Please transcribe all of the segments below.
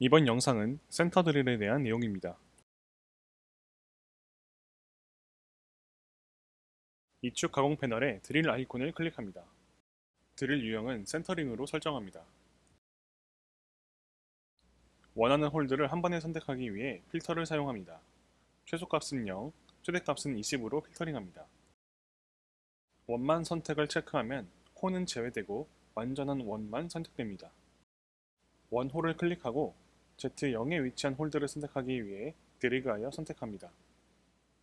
이번 영상은 센터 드릴에 대한 내용입니다. 이축 가공 패널에 드릴 아이콘을 클릭합니다. 드릴 유형은 센터링으로 설정합니다. 원하는 홀드를 한 번에 선택하기 위해 필터를 사용합니다. 최소값은 0, 최대값은 20으로 필터링합니다. 원만 선택을 체크하면 홀은 제외되고 완전한 원만 선택됩니다. 원홀을 클릭하고 Z0에 위치한 홀드를 선택하기 위해 드래그하여 선택합니다.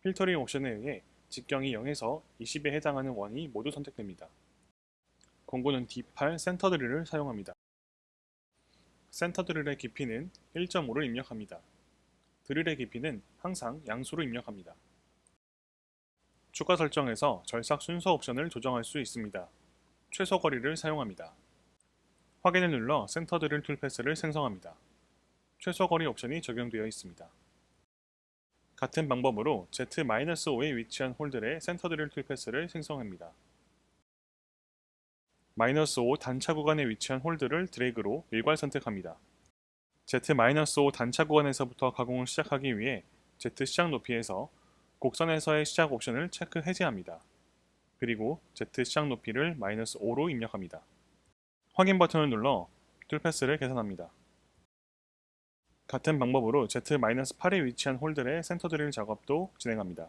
필터링 옵션에 의해 직경이 0에서 20에 해당하는 원이 모두 선택됩니다. 공구는 D8 센터 드릴을 사용합니다. 센터 드릴의 깊이는 1.5를 입력합니다. 드릴의 깊이는 항상 양수로 입력합니다. 추가 설정에서 절삭 순서 옵션을 조정할 수 있습니다. 최소 거리를 사용합니다. 확인을 눌러 센터 드릴 툴 패스를 생성합니다. 최소 거리 옵션이 적용되어 있습니다. 같은 방법으로 Z-5에 위치한 홀들의 센터 드릴 툴 패스를 생성합니다. -5 단차 구간에 위치한 홀드를 드래그로 일괄 선택합니다. Z-5 단차 구간에서부터 가공을 시작하기 위해 Z 시작 높이에서 곡선에서의 시작 옵션을 체크 해제합니다. 그리고 Z 시작 높이를 -5로 입력합니다. 확인 버튼을 눌러 툴패스를 계산합니다. 같은 방법으로 Z-8에 위치한 홀들의 센터 드릴 작업도 진행합니다.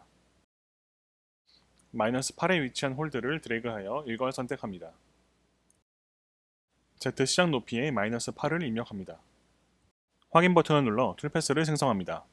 -8에 위치한 홀드를 드래그하여 일괄 선택합니다. Z 시작 높이에 -8을 입력합니다. 확인 버튼을 눌러 툴패스를 생성합니다.